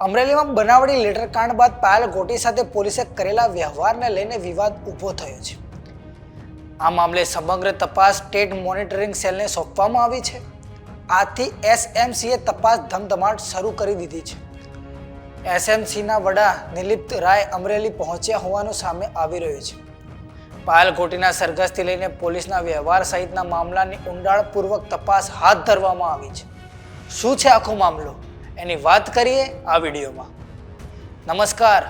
અમરેલીમાં બનાવડી લેટર કાંડ બાદ પાયલ ગોટી સાથે પોલીસે કરેલા વ્યવહારને લઈને વિવાદ ઊભો થયો છે. આ મામલે સમગ્ર તપાસ સ્ટેટ મોનિટરિંગ સેલને સોંપવામાં આવી છે. આથી એસએમસીએ તપાસ ધમધમાટ શરૂ કરી દીધી છે. એસએમસીના વડા નિલિપ્ત રાય અમરેલી પહોંચ્યા હોવાનું સામે આવી રહ્યું છે. પાયલ ગોટીના સરઘસથી લઈને પોલીસના વ્યવહાર સહિતના મામલાની ઊંડાણપૂર્વક તપાસ હાથ ધરવામાં આવી છે. શું છે આખો મામલો? એની વાત કરીએ આ વિડીયોમાં. નમસ્કાર,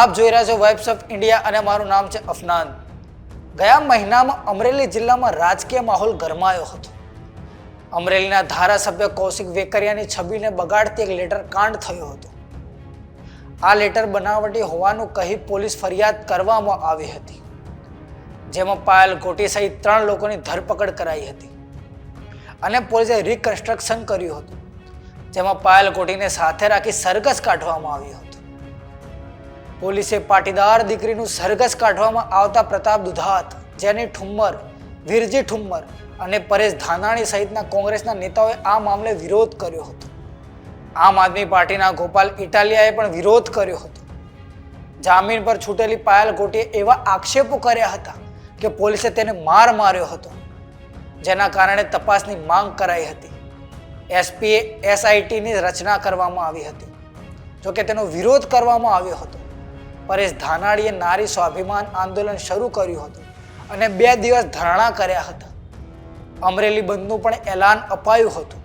આપ જોઈ રહ્યા છો વાઇબ્સ ઓફ ઇન્ડિયા અને મારું નામ છે અફનાન. ગયા મહિનામાં અમરેલી જિલ્લામાં રાજકીય માહોલ ગરમાયો હતો. અમરેલીના ધારાસભ્ય કૌશિક વેકરિયાની છબીને બગાડતી એક લેટર કાંડ થયો હતો. આ લેટર બનાવટી હોવાનું કહી પોલીસ ફરિયાદ કરવામાં આવી હતી. જેમાં પાયલ કોટી સહિત ત્રણ લોકોની ધરપકડ કરાઈ હતી. અને પોલીસે રિકન્સ્ટ્રક્શન કર્યું હતું. જેમાં પાયલ કોટીને સાથે રાખી સરઘસ કાઢવામાં આવ્યું હતું. પોલીસે પાટીદાર દીકરીનું સરઘસ કાઢવામાં આવતા પ્રતાપ દુધાત, જેની ઠુમ્મર, વીરજી ઠુમ્મર અને પરેશ ધાનાણી સહિતના કોંગ્રેસના નેતાઓએ આ મામલે વિરોધ કર્યો હતો. આમ આદમી પાર્ટીના ગોપાલ ઇટાલિયાએ પણ વિરોધ કર્યો હતો. જામીન પર છૂટેલી પાયલ ગોટીએ એવા આક્ષેપો કર્યા હતા કે પોલીસે તેને માર માર્યો હતો, જેના કારણે તપાસની માંગ કરાઈ હતી. એસપીએ એસઆઈટીની રચના કરવામાં આવી હતી. જોકે તેનો વિરોધ કરવામાં આવ્યો હતો. પરેશ ધાનાણીએ નારી સ્વાભિમાન આંદોલન શરૂ કર્યું હતું અને બે દિવસ ધરણા કર્યા હતા. અમરેલી બંધનું પણ એલાન અપાયું હતું.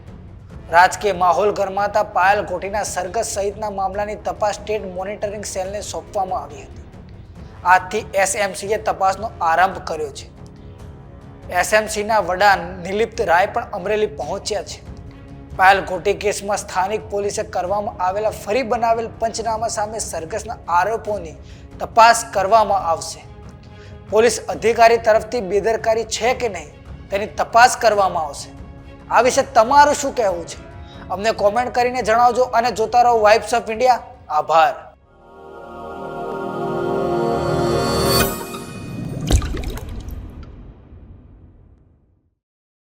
રાજકીય માહોલ ગરમાતા પાયલ કોઠીના સરઘસ સહિતના મામલાની તપાસ સ્ટેટ મોનિટરિંગ સેલને સોંપવામાં આવી હતી. આજથી એસએમસીએ તપાસનો આરંભ કર્યો છે. એસએમસીના વડા નિલિપ્ત રાય પણ અમરેલી પહોંચ્યા છે. પાયલ કોટી કેસમાં સ્થાનિક પોલીસે કરવામાં આવેલા ફરી બનાવેલ પંચનામા સામે સરઘસના આરોપોની તપાસ કરવામાં આવશે. પોલીસ અધિકારી તરફથી બેદરકારી છે કે નહીં તેની તપાસ કરવામાં આવશે. આ વિશે તમારું શું કહેવું છે? અમને કોમેન્ટ કરીને જણાવજો અને જોતા રહો વાઇબ્સ ઓફ ઇન્ડિયા આભાર.